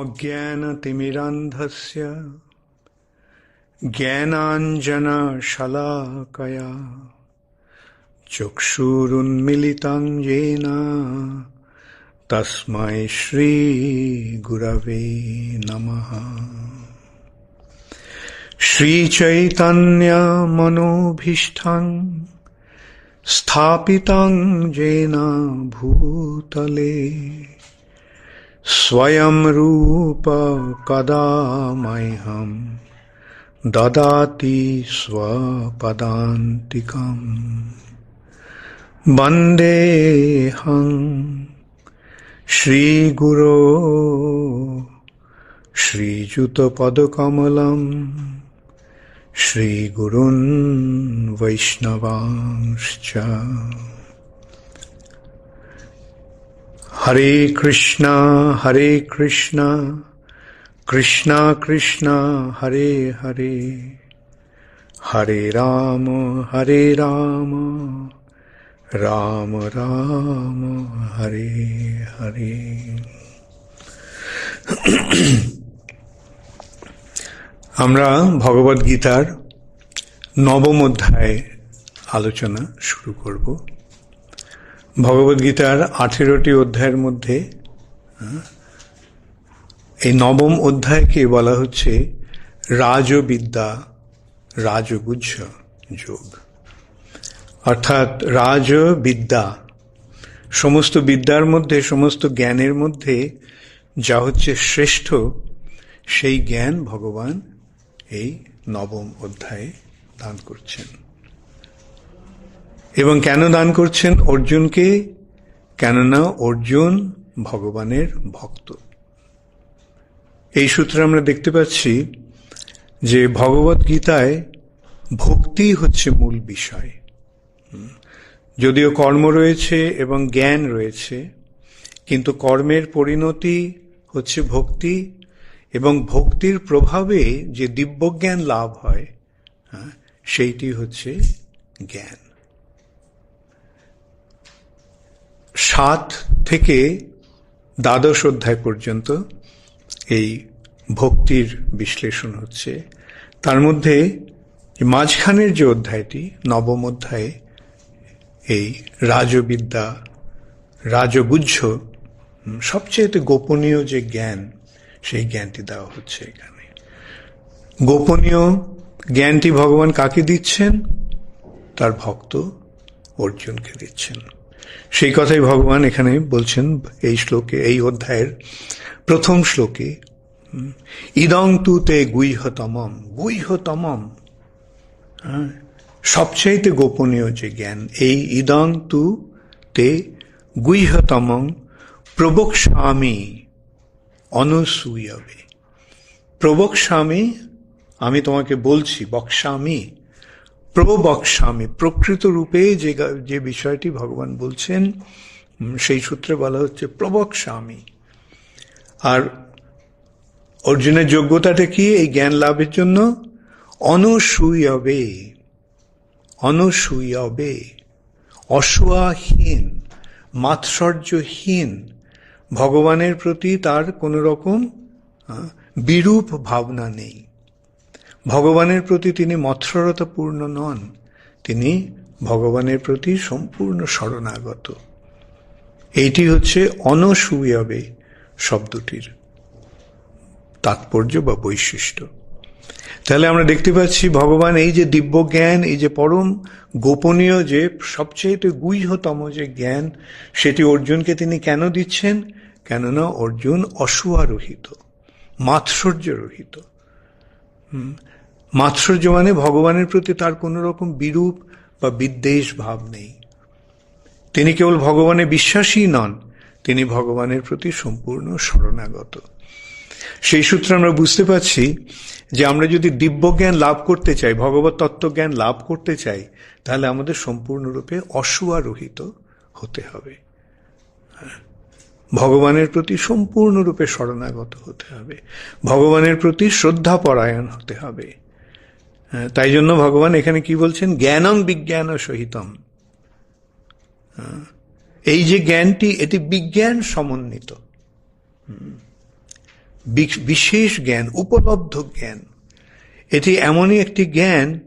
अज्ञानतिमिरन्धस्य ज्ञानाञ्जनशलाकया चक्षुरुन्मिलितं येन तस्मै श्रीगुरवे नमः श्रीचैतन्यमनोभीष्टं स्थापितं येन भूतले स्वयं रूप कदा मह्यं ददाति स्वपदान्तिकम् वन्देऽहं श्रीगुरो श्रीयुतपदकमलं श्रीगुरुन् वैष्णवांश्च হরে কৃষ্ণ হরে কৃষ্ণ কৃষ্ণ কৃষ্ণ হরে হরে হরে রাম হরে রাম রাম রাম হরে হরে আমরা ভগবদ্গীতার নবম অধ্যায় আলোচনা শুরু করব। ভগবদ গীতার আঠেরোটি অধ্যায়ের মধ্যে এই নবম অধ্যায়কে বলা হচ্ছে রাজবিদ্যা রাজগুজ্জ যোগ। অর্থাৎ রাজ বিদ্যা সমস্ত বিদ্যার মধ্যে, সমস্ত জ্ঞানের মধ্যে যা হচ্ছে শ্রেষ্ঠ, সেই জ্ঞান ভগবান এই নবম অধ্যায়ে দান করছেন। এবং কেন দান করছেন অর্জুনকে? কেননা অর্জুন ভগবানের ভক্ত। এই সূত্রে আমরা দেখতে পাচ্ছি যে ভগবত গীতায় ভক্তি হচ্ছে মূল বিষয়। যদিও কর্ম রয়েছে এবং জ্ঞান রয়েছে, কিন্তু কর্মের পরিণতি হচ্ছে ভক্তি এবং ভক্তির প্রভাবে যে দিব্যজ্ঞান লাভ হয়, সেইটি হচ্ছে জ্ঞান। সাত থেকে দ্বাদশ অধ্যায় পর্যন্ত এই ভক্তির বিশ্লেষণ হচ্ছে। তার মধ্যে মাঝখানের যে অধ্যায়টি, নবম অধ্যায়ে এই রাজবিদ্যা রাজগুজ্জ সবচেয়ে গোপনীয় যে জ্ঞান, সেই জ্ঞানটি দেওয়া হচ্ছে এখানে। গোপনীয় জ্ঞানটি ভগবান কাকে দিচ্ছেন? তার ভক্ত অর্জুনকে দিচ্ছেন। সেই কথাই ভগবান এখানে বলছেন এই শ্লোকে, এই অধ্যায়ের প্রথম শ্লোকে ইদং তু তে গুইহতমম। গুইহতমম হ্যাঁ? সবচাইতে গোপনীয় যে জ্ঞান, এই ইদং তু তে গুহ্যতমং প্রবক্সামি অনুসূয়বে। প্রবক্সামি আমি তোমাকে বলছি বক্সামি প্রবক্সামি, প্রকৃত রূপে যে যে বিষয়টি ভগবান বলছেন সেই সূত্রে বলা হচ্ছে প্রবক্সামি। আর অর্জুনের যোগ্যতাটা কি? এই জ্ঞান লাভের জন্য? অনুসূয়বে। অনুসূয়বে। অসুয়াহীন মাৎসর্যহীন। ভগবানের প্রতি তার কোনো রকম বিরূপ ভাবনা নেই। ভগবানের প্রতি তিনি মৎসরতাপূর্ণ নন, তিনি ভগবানের প্রতি সম্পূর্ণ শরণাগত। এইটি হচ্ছে অনসূয়বে শব্দটির তাৎপর্য বা বৈশিষ্ট্য। তাহলে আমরা দেখতে পাচ্ছি ভগবান এই যে দিব্য জ্ঞান এই যে পরম গোপনীয় যে সবচেয়ে গুহ্যতম যে জ্ঞান, সেটি অর্জুনকে তিনি কেন দিচ্ছেন? কেননা অর্জুন অসুয়ারহিত রহিত মাৎসর্য মানে ভগবানের প্রতি তার কোনো রকম বিরূপ বা বিদ্বেষ ভাব নেই। তিনি কেবল ভগবানে বিশ্বাসী নন, তিনি ভগবানের প্রতি সম্পূর্ণ শরণাগত। সেই সূত্রে আমরা বুঝতে পারছি যে আমরা যদি দিব্যজ্ঞান লাভ করতে চাই, ভগবত তত্ত্বজ্ঞান লাভ করতে চাই, তাহলে আমাদের সম্পূর্ণরূপে অসুয়ারোহিত হতে হবে। ভগবানের প্রতি সম্পূর্ণরূপে শরণাগত হতে হবে। ভগবানের প্রতি শ্রদ্ধা পরায়ণ হতে হবে। তাই জন্য ভগবান এখানে কি বলছেন? জ্ঞানং বিজ্ঞান ও সহিতম এই যে জ্ঞানটি, এটি বিজ্ঞান সমন্বিত। বিশেষ জ্ঞান, উপলব্ধ জ্ঞান। এটি এমনই একটি জ্ঞান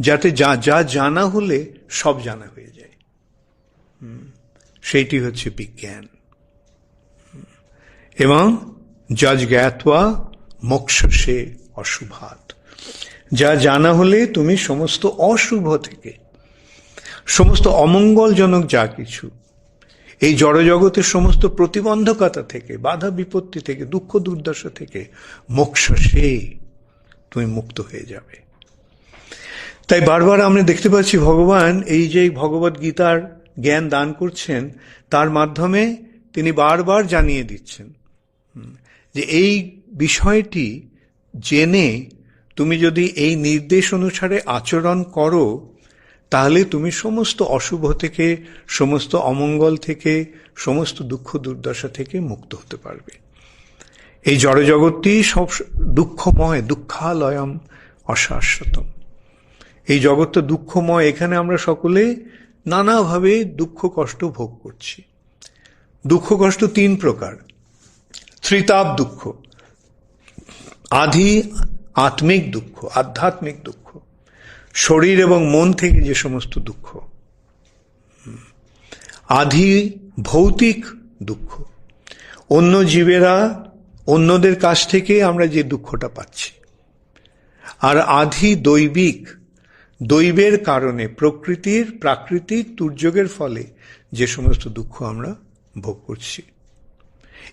যাতে যা যা জানা হলে সব জানা হয়ে যায়। সেইটি হচ্ছে বিজ্ঞান। এবং যজ জ্ঞাতবা মোক্ষ সে অশুভাত। যা জানা হলে তুমি সমস্ত অশুভ থেকে, সমস্ত অমঙ্গলজনক যা কিছু, এই জড়জগতের সমস্ত প্রতিবন্ধকতা থেকে, বাধা বিপত্তি থেকে, দুঃখ দুর্দশা থেকে মোক্ষ সে তুমি মুক্ত হয়ে যাবে। তাই বারবার আমরা দেখতে পাচ্ছি ভগবান এই যে ভগবত গীতার জ্ঞান দান করছেন, তার মাধ্যমে তিনি বারবার জানিয়ে দিচ্ছেন যে এই বিষয়টি জেনে তুমি যদি এই নির্দেশ অনুসারে আচরণ করো, তাহলে তুমি সমস্ত অশুভ থেকে, সমস্ত অমঙ্গল থেকে, সমস্ত দুঃখ দুর্দশা থেকে মুক্ত হতে পারবে। এই জড়জগৎটি সব দুঃখময়, দুঃখালয়ম অশাশ্বতম। এই জগৎটা দুঃখময়, এখানে আমরা সকলে নানাভাবে দুঃখ কষ্ট ভোগ করছি। দুঃখ কষ্ট তিন প্রকার। ত্রিতাপ দুঃখ, আধি আত্মিক দুঃখ, আধ্যাত্মিক দুঃখ, শরীর এবং মন থেকে যে সমস্ত দুঃখ আধি ভৌতিক দুঃখ। অন্য জীবেরা, অন্যদের কাছ থেকে আমরা যে দুঃখটা পাচ্ছি। আর আধি দৈবিক, দৈবের কারণে, প্রকৃতির, প্রাকৃতিক দুর্যোগের ফলে যে সমস্ত দুঃখ আমরা ভোগ করছি।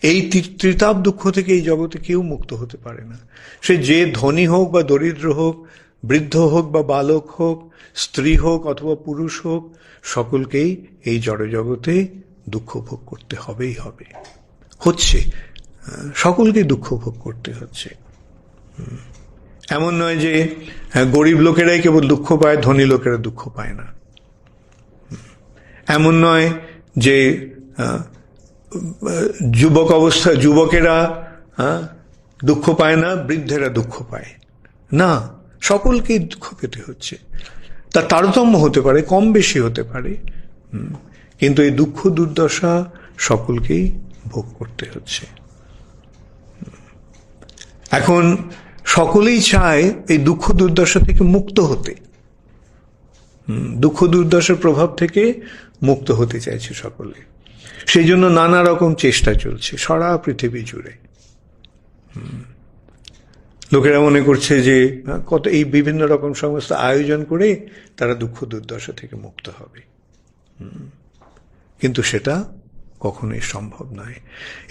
এই ত্রি- ত্রিতাপ দুঃখ থেকে এই জগতে কেউ মুক্ত হতে পারে না। সে যে ধনী হোক বা দরিদ্র হোক, বৃদ্ধ হোক বা বালক হোক, স্ত্রী হোক অথবা পুরুষ হোক, সকলকেই এই জড়জগতে দুঃখ ভোগ করতে হবেই হবে। হচ্ছে সকলকে দুঃখ ভোগ করতে হচ্ছে। এমন নয় যে গরিব লোকেরাই কেবল দুঃখ পায়, ধনী লোকেরা দুঃখ পায় না। এমন নয় যে যুবক অবস্থা যুবকেরা হ্যাঁ, দুঃখ পায় না বৃদ্ধেরা দুঃখ পায়। না সকলকেই দুঃখ পেতে হচ্ছে। তার তারতম্য হতে পারে কম বেশি হতে পারে কিন্তু এই দুঃখ দুর্দশা সকলকেই ভোগ করতে হচ্ছে। এখন সকলেই চায় এই দুঃখ দুর্দশা থেকে মুক্ত হতে। দুঃখ দুর্দশার প্রভাব থেকে মুক্ত হতে চাইছে সকলে। সেই জন্য নানা রকম চেষ্টা চলছে, সারা পৃথিবী জুড়ে। লোকেরা মনে করছে যে কত, এই বিভিন্ন রকম সমস্ত আয়োজন করে তারা দুঃখ দুর্দশা থেকে মুক্ত হবে। কিন্তু সেটা কখনোই সম্ভব নয়।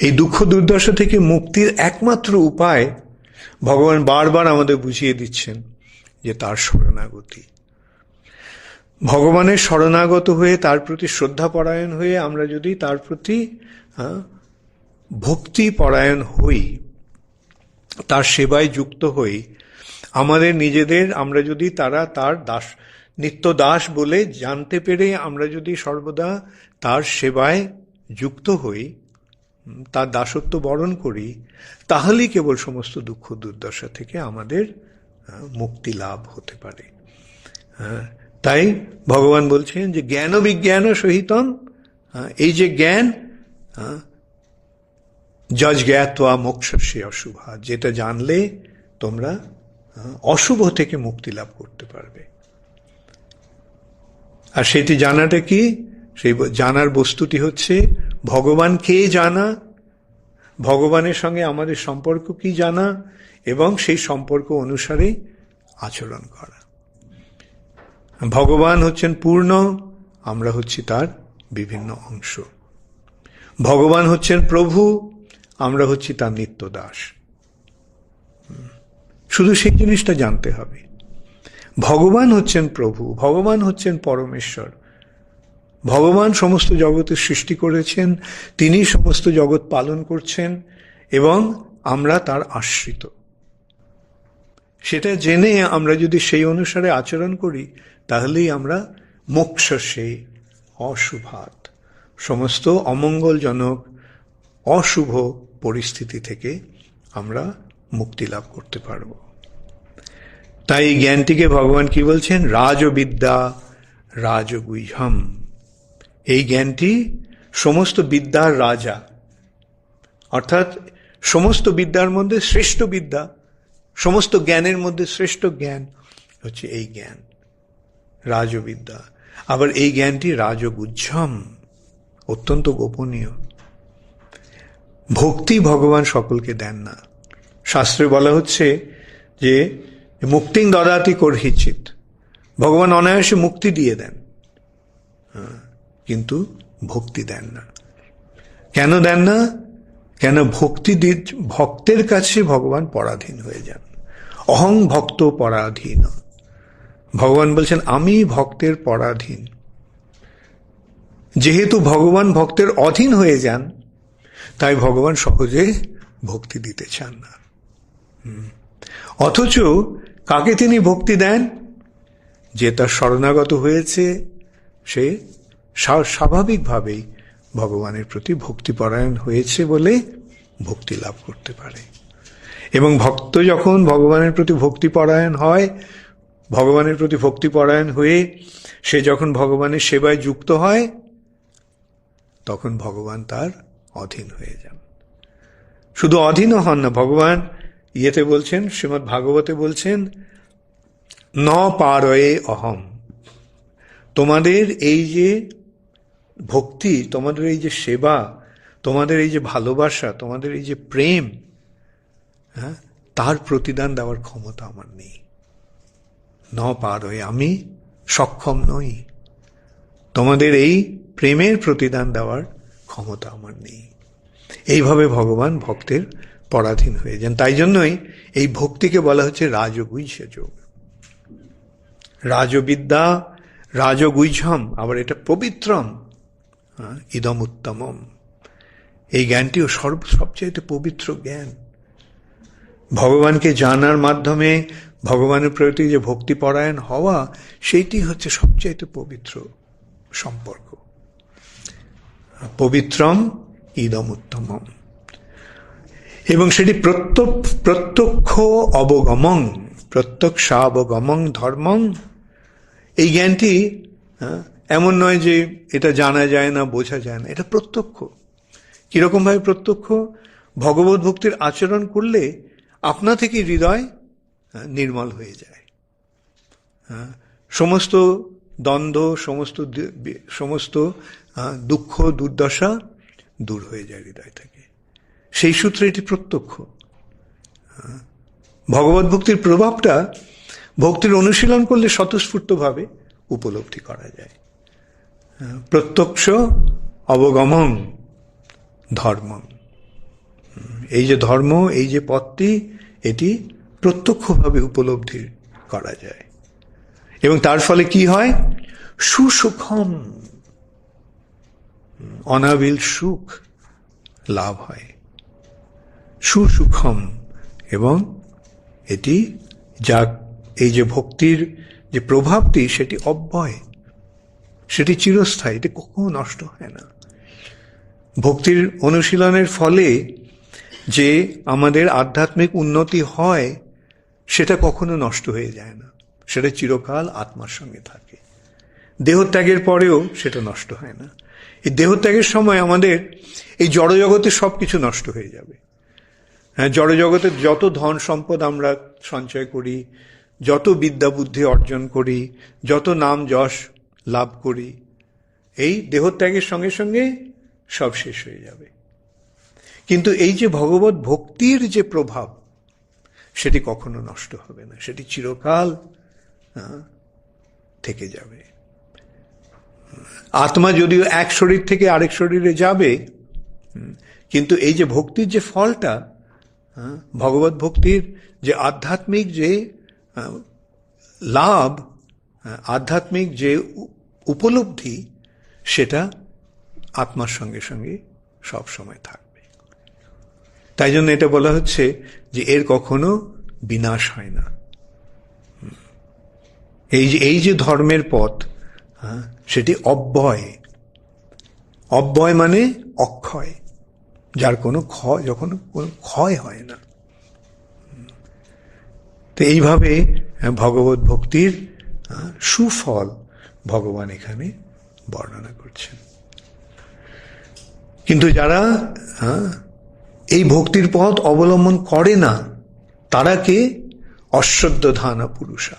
এই দুঃখ দুর্দশা থেকে মুক্তির একমাত্র উপায় ভগবান বারবার আমাদের বুঝিয়ে দিচ্ছেন যে তার শরণাগতি। ভগবানের শরণাগত হয়ে তার প্রতি শ্রদ্ধা পরায়ণ হয়ে আমরা যদি তার প্রতি হ্যাঁ, ভক্তি পরায়ণ হই তার সেবায় যুক্ত হই আমাদের নিজেদের আমরা যদি তারা তার দাস নিত্য দাস বলে জানতে পেরে আমরা যদি সর্বদা তার সেবায় যুক্ত হই তার দাসত্ব বরণ করি তাহলেই কেবল সমস্ত দুঃখ দুর্দশা থেকে আমাদের মুক্তি লাভ হতে পারে। হ্যাঁ, তাই ভগবান বলছেন যে জ্ঞান বিজ্ঞান সহিতম হ্যাঁ, এই যে জ্ঞান হ্যাঁ, যজ জ্ঞাতবা মোক্ষসে অশুভা যেটা জানলে তোমরা অশুভ থেকে মুক্তি লাভ করতে পারবে। আর সেটি জানাটা কি? সেই জানার বস্তুটি হচ্ছে ভগবান কে জানা? ভগবানের সঙ্গে আমাদের সম্পর্ক কি জানা? এবং সেই সম্পর্ক অনুসারে আচরণ করা। ভগবান হচ্ছেন পূর্ণ, আমরা হচ্ছি তার বিভিন্ন অংশ। ভগবান হচ্ছেন প্রভু, আমরা হচ্ছি তার নিত্য দাস শুধু সেই জিনিসটা জানতে হবে। ভগবান হচ্ছেন প্রভু, ভগবান হচ্ছেন পরমেশ্বর। ভগবান সমস্ত জগতের সৃষ্টি করেছেন, তিনি সমস্ত জগৎ পালন করছেন, এবং আমরা তার আশ্রিত। সেটা জেনে আমরা যদি সেই অনুসারে আচরণ করি তাহলেই আমরা মোক্ষ সেই অশুভাত। সমস্ত অমঙ্গলজনক, অশুভ পরিস্থিতি থেকে আমরা মুক্তি লাভ করতে পারব। তাই এই জ্ঞানটিকে ভগবান কি বলছেন? রাজবিদ্যা রাজগুহ্যম এই জ্ঞানটি সমস্ত বিদ্যার রাজা, অর্থাৎ সমস্ত বিদ্যার মধ্যে শ্রেষ্ঠ বিদ্যা, সমস্ত জ্ঞানের মধ্যে শ্রেষ্ঠ জ্ঞান হচ্ছে এই জ্ঞান। রাজবিদ্যা। আবার এই জ্ঞানটি রাজগুজ্জম অত্যন্ত গোপনীয়। ভক্তি ভগবান সকলকে দেন না। শাস্ত্রে বলা হচ্ছে যে মুক্তিং দদাতি করহিচিত ভগবান অনায়াসে মুক্তি দিয়ে দেন। হ্যাঁ, কিন্তু ভক্তি দেন না। কেন দেন না? কেন ভক্তি ভক্তের কাছে ভগবান পরাধীন হয়ে যান। অহং ভক্ত পরাধীন। ভগবান বলছেন, আমি ভক্তের পরাধীন। যেহেতু ভগবান ভক্তের অধীন হয়ে যান, তাই ভগবান সহজে ভক্তি দিতে চান না। অথচ কাকে তিনি ভক্তি দেন? যে তার শরণাগত হয়েছে, সে স্বা- স্বাভাবিকভাবেই ভগবানের প্রতি ভক্তিপরায়ণ হয়েছে বলে ভক্তি লাভ করতে পারে। এবং ভক্ত যখন ভগবানের প্রতি ভক্তিপরায়ণ হয় ভগবানের প্রতি ভক্তিপরায়ণ হয়ে সে যখন ভগবানের সেবায় যুক্ত হয়, তখন ভগবান তার অধীন হয়ে যান। শুধু অধীনও হন না, ভগবান ইয়েতে বলছেন শ্রীমৎ ভাগবতে বলছেন, ন পারয়ে অহম। তোমাদের এই যে ভক্তি, তোমাদের এই যে সেবা, তোমাদের এই যে ভালোবাসা, তোমাদের এই যে প্রেম হ্যাঁ তার প্রতিদান দেওয়ার ক্ষমতা আমার নেই। ন পার হয়ে আমি সক্ষম নই। তোমাদের এই প্রেমের প্রতিদান দেওয়ার ক্ষমতা আমার নেই। এইভাবে ভগবান ভক্তের পরাধীন হয়ে যান। তাই জন্যই এই ভক্তিকে বলা হচ্ছে রাজগুইছে যোগ রাজবিদ্যা রাজগুইঝম আবার এটা পবিত্রম হ্যাঁ, ইদম উত্তমম। এই জ্ঞানটিও সর্ব সবচেয়ে পবিত্র জ্ঞান। ভগবানকে জানার মাধ্যমে ভগবানের প্রতি যে ভক্তিপরায়ণ হওয়া, সেইটি হচ্ছে সবচাইতে পবিত্র সম্পর্ক। পবিত্রম ইদম উত্তমম এবং সেটি প্রত্যক্ষ প্রত্যক্ষ অবগমং ধর্মং। এই জ্ঞানটি এমন নয় যে এটা জানা যায় না, বোঝা যায় না, এটা প্রত্যক্ষ। কিরকমভাবে প্রত্যক্ষ? ভগবত ভক্তির আচরণ করলে আপনা থেকে হৃদয় নির্মল হয়ে যায়। হ্যাঁ, সমস্ত দ্বন্দ্ব সমস্ত সমস্ত দুঃখ দুর্দশা দূর হয়ে যায় হৃদয় থেকে। সেই সূত্রে এটি প্রত্যক্ষ। হ্যাঁ, ভগবত ভক্তির প্রভাবটা ভক্তির অনুশীলন করলে স্বতঃস্ফূর্তভাবে উপলব্ধি করা যায়। হ্যাঁ, প্রত্যক্ষ অবগমন ধর্ম এই যে ধর্ম এই যে পথটি এটি প্রত্যক্ষভাবে উপলব্ধি করা যায়। এবং তার ফলে কি হয়? সুসুখম, অনাবিল সুখ লাভ হয়। সুসুখম এবং এটি যা এই যে ভক্তির যে প্রভাবটি, সেটি অব্যয়, সেটি চিরস্থায়ী, এটি কখনো নষ্ট হয় না। ভক্তির অনুশীলনের ফলে যে আমাদের আধ্যাত্মিক উন্নতি হয় সেটা কখনো নষ্ট হয়ে যায় না। সেটা চিরকাল আত্মার সঙ্গে থাকে। দেহত্যাগের পরেও সেটা নষ্ট হয় না। এই দেহত্যাগের সময় আমাদের এই জড়জগতের সব কিছু নষ্ট হয়ে যাবে। হ্যাঁ জড়জগতের যত ধন সম্পদ আমরা সঞ্চয় করি, যত বিদ্যা বুদ্ধি অর্জন করি, যত নাম যশ লাভ করি, এই দেহত্যাগের সঙ্গে সঙ্গে সব শেষ হয়ে যাবে। কিন্তু এই যে ভগবত ভক্তির যে প্রভাব সেটি কখনো নষ্ট হবে না, সেটি চিরকাল থেকে যাবে। আত্মা যদিও এক শরীর থেকে আরেক শরীরে যাবে কিন্তু এই যে ভক্তির যে ফলটা ভগবত ভক্তির যে আধ্যাত্মিক যে লাভ আধ্যাত্মিক যে উপলব্ধি, সেটা আত্মার সঙ্গে সঙ্গে সব সময় থাকবে। তাই জন্য এটা বলা হচ্ছে যে এর কখনো বিনাশ হয় না। এই যে এই যে ধর্মের পথ হ্যাঁ, সেটি অব্যয়। অব্যয় মানে অক্ষয় যার কোনো ক্ষয় যখন কোনো ক্ষয় হয় না। তো এইভাবে আহ, ভগবত ভক্তির আহ, সুফল ভগবান এখানে বর্ণনা করছেন। কিন্তু যারা হ্যাঁ, এই ভক্তির পথ অবলম্বন করে না তারা কে? অশ্রদ্ধ ধানা পুরুষা।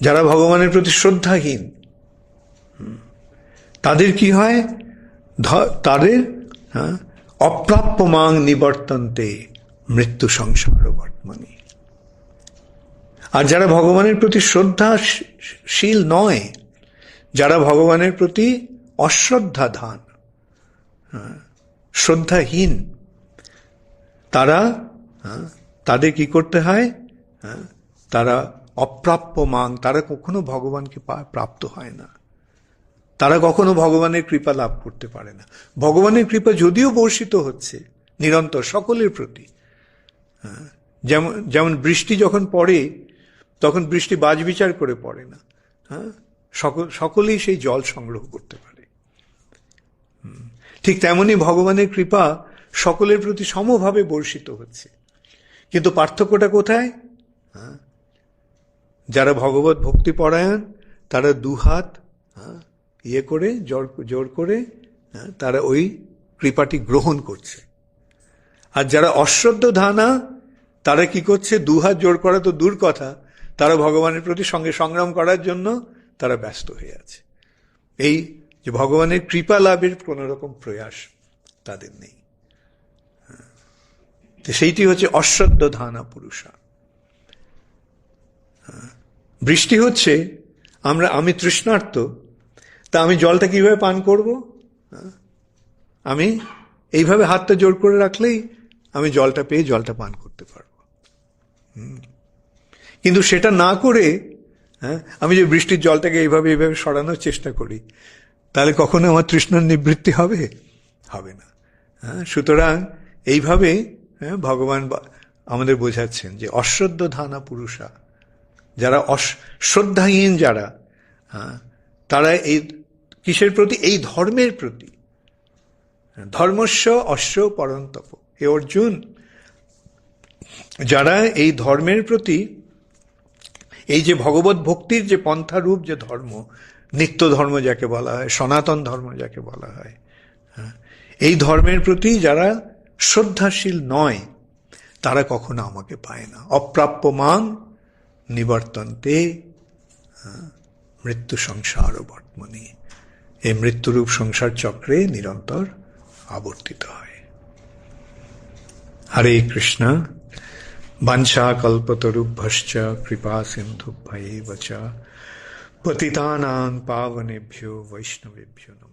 যারা ভগবানের প্রতি শ্রদ্ধাহীন তাদের কি হয়? তাদের হ্যাঁ, অপ্রাপ্য মাং নিবর্তন্তে মৃত্যু সংসার বর্তমানে। আর যারা ভগবানের প্রতি শ্রদ্ধাশীল নয় যারা ভগবানের প্রতি অশ্রদ্ধা ধান হ্যাঁ, শ্রদ্ধাহীন তারা হ্যাঁ, তাদের কি করতে হয়? হ্যাঁ, তারা অপ্রাপ্য মাং তারা কখনো ভগবানকে প্রাপ্ত হয় না। তারা কখনো ভগবানের কৃপা লাভ করতে পারে না। ভগবানের কৃপা যদিও বর্ষিত হচ্ছে নিরন্তর সকলের প্রতি হ্যাঁ, যেমন যেমন বৃষ্টি যখন পড়ে তখন বৃষ্টি বাজ বিচার করে পড়ে না হ্যাঁ সকল সকলেই সেই জল সংগ্রহ করতে পারে। ঠিক তেমনি ভগবানের কৃপা সকলের প্রতি সমভাবে বর্ষিত হচ্ছে। কিন্তু পার্থক্যটা কোথায়? যারা ভগবত ভক্তি পরায়ণ, তারা দুহাত ইয়ে করে জোর জোর করে তারা ওই কৃপাটি গ্রহণ করছে। আর যারা অশ্রদ্ধ ধানা, তারা কি করছে? দুহাত জোর করা তো দূর কথা। তারা ভগবানের প্রতি সঙ্গে সংগ্রাম করার জন্য তারা ব্যস্ত হয়ে আছে। এই যে ভগবানের কৃপা লাভের কোন রকম প্রয়াস তাদের নেই। তো সেইটি হচ্ছে অশ্রদ্ধ ধানা পুরুষা। বৃষ্টি হচ্ছে, আমরা, আমি তৃষ্ণার্ত, তা আমি জলটা কীভাবে পান করব। আমি এইভাবে হাতটা জোর করে রাখলেই আমি জলটা পেয়ে জলটা পান করতে পারব। কিন্তু সেটা না করে হ্যাঁ আমি যে বৃষ্টির জলটাকে এইভাবে এইভাবে সরানোর চেষ্টা করি, তাহলে কখনো আমার তৃষ্ণার নিবৃত্তি হবে হবে না হ্যাঁ সুতরাং এইভাবে হ্যাঁ ভগবান আমাদের বোঝাচ্ছেন যে অশ্রদ্ধ ধানা পুরুষা। যারা অস- শ্রদ্ধাহীন যারা হ্যাঁ তারা এই কিসের প্রতি? এই ধর্মের প্রতি। ধর্মস্ব অশ্ব পরন্তপ। হে অর্জুন যারা এই ধর্মের প্রতি এই যে ভগবত ভক্তির যে পন্থা রূপ যে ধর্ম নিত্য ধর্ম যাকে বলা হয় সনাতন ধর্ম যাকে বলা হয় হ্যাঁ, এই ধর্মের প্রতি যারা শ্রদ্ধাশীল নয়, তারা কখনো আমাকে পায় না। অপ্রাপ্য মান নিবর্তন্তে মৃত্যু সংসার বর্তমানে। এই মৃত্যুরূপ সংসার চক্রে নিরন্তর আবর্তিত হয়। হরে কৃষ্ণ। বাঞ্ছা কল্পতরুভ্যশ্চ কৃপা সিন্ধু সিন্ধুভ্যয়ে বচা পতিতানাং বৈষ্ণবেভ্য বৈষ্ণবেভ্যো